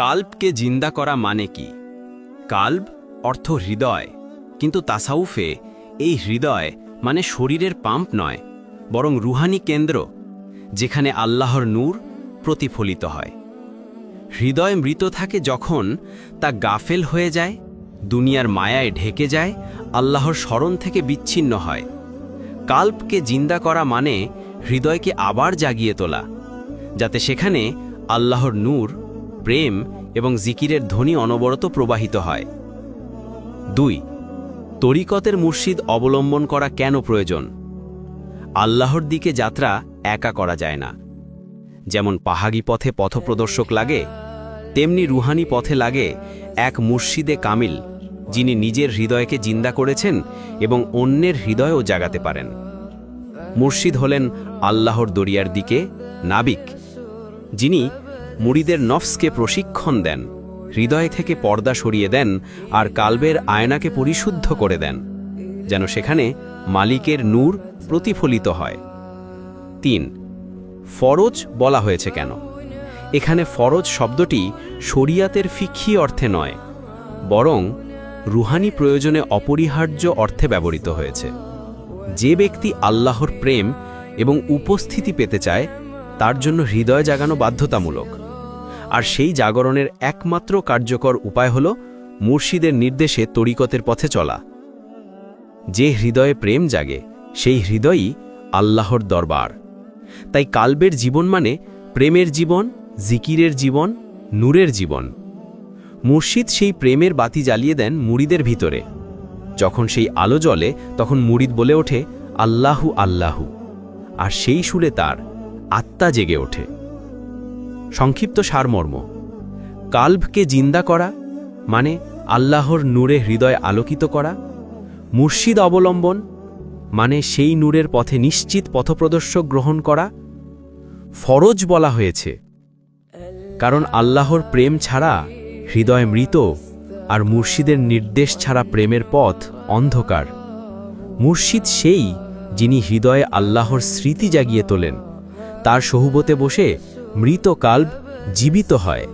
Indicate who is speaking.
Speaker 1: কাল্বকে জিন্দা করা মানে কি? কাল্ব অর্থ হৃদয়, কিন্তু তাসাউফে এই হৃদয় মানে শরীরের পাম্প নয়, বরং রুহানি কেন্দ্র, যেখানে আল্লাহর নূর প্রতিফলিত হয়। হৃদয় মৃত থাকে যখন তা গাফেল হয়ে যায়, দুনিয়ার মায়ায় ঢেকে যায়, আল্লাহর স্মরণ থেকে বিচ্ছিন্ন হয়। কাল্পকে জিন্দা করা মানে হৃদয়কে আবার জাগিয়ে তোলা, যাতে সেখানে আল্লাহর নূর প্রেম এবং জিকিরের ধ্বনি অনবরত প্রবাহিত হয়। দুই, তরিকতের মুর্শিদ অবলম্বন করা কেন প্রয়োজন? আল্লাহর দিকে যাত্রা একা করা যায় না। যেমন পাহাড়ি পথে পথপ্রদর্শক লাগে, তেমনি রুহানি পথে লাগে এক মুর্শিদে কামিল, যিনি নিজের হৃদয়কে জিন্দা করেছেন এবং অন্যের হৃদয়ও জাগাতে পারেন। মুর্শিদ হলেন আল্লাহর দরিয়ার দিকে নাবিক, যিনি মুড়িদের নফসকে প্রশিক্ষণ দেন, হৃদয় থেকে পর্দা সরিয়ে দেন আর কালবের আয়নাকে পরিশুদ্ধ করে দেন, যেন সেখানে মালিকের নূর প্রতিফলিত হয়। তিন, ফরজ বলা হয়েছে কেন? এখানে ফরজ শব্দটি শরিয়াতের ফিক্ষি অর্থে নয়, বরং রুহানি প্রয়োজনে অপরিহার্য অর্থে ব্যবহৃত হয়েছে। যে ব্যক্তি আল্লাহর প্রেম এবং উপস্থিতি পেতে চায়, তার জন্য হৃদয় জাগানো বাধ্যতামূলক। আর সেই জাগরণের একমাত্র কার্যকর উপায় হল মুর্শিদের নির্দেশে তরিকতের পথে চলা। যে হৃদয়ে প্রেম জাগে, সেই হৃদয়ই আল্লাহর দরবার। তাই কালবের জীবন মানে প্রেমের জীবন, জিকিরের জীবন, নূরের জীবন। মুর্শিদ সেই প্রেমের বাতি জ্বালিয়ে দেন মুড়িদের ভিতরে। যখন সেই আলো জ্বলে, তখন মুড়িদ বলে ওঠে, আল্লাহু আল্লাহু। আর সেই সুরে তার আত্মা জেগে ওঠে। সংক্ষিপ্ত সারমর্ম। কাল্বকে জিন্দা করা মানে আল্লাহর নূরে হৃদয় আলোকিত করা। মুর্শিদ অবলম্বন মানে সেই নূরের পথে নিশ্চিত পথপ্রদর্শক গ্রহণ করা। ফরজ বলা হয়েছে, কারণ আল্লাহর প্রেম ছাড়া হৃদয় মৃত আর মুর্শিদের নির্দেশ ছাড়া প্রেমের পথ অন্ধকার। মুর্শিদ সেই যিনি হৃদয়ে আল্লাহর স্মৃতি জাগিয়ে তোলেন। তার সহুবতে বসে মৃত কাল্ব জীবিত হয়।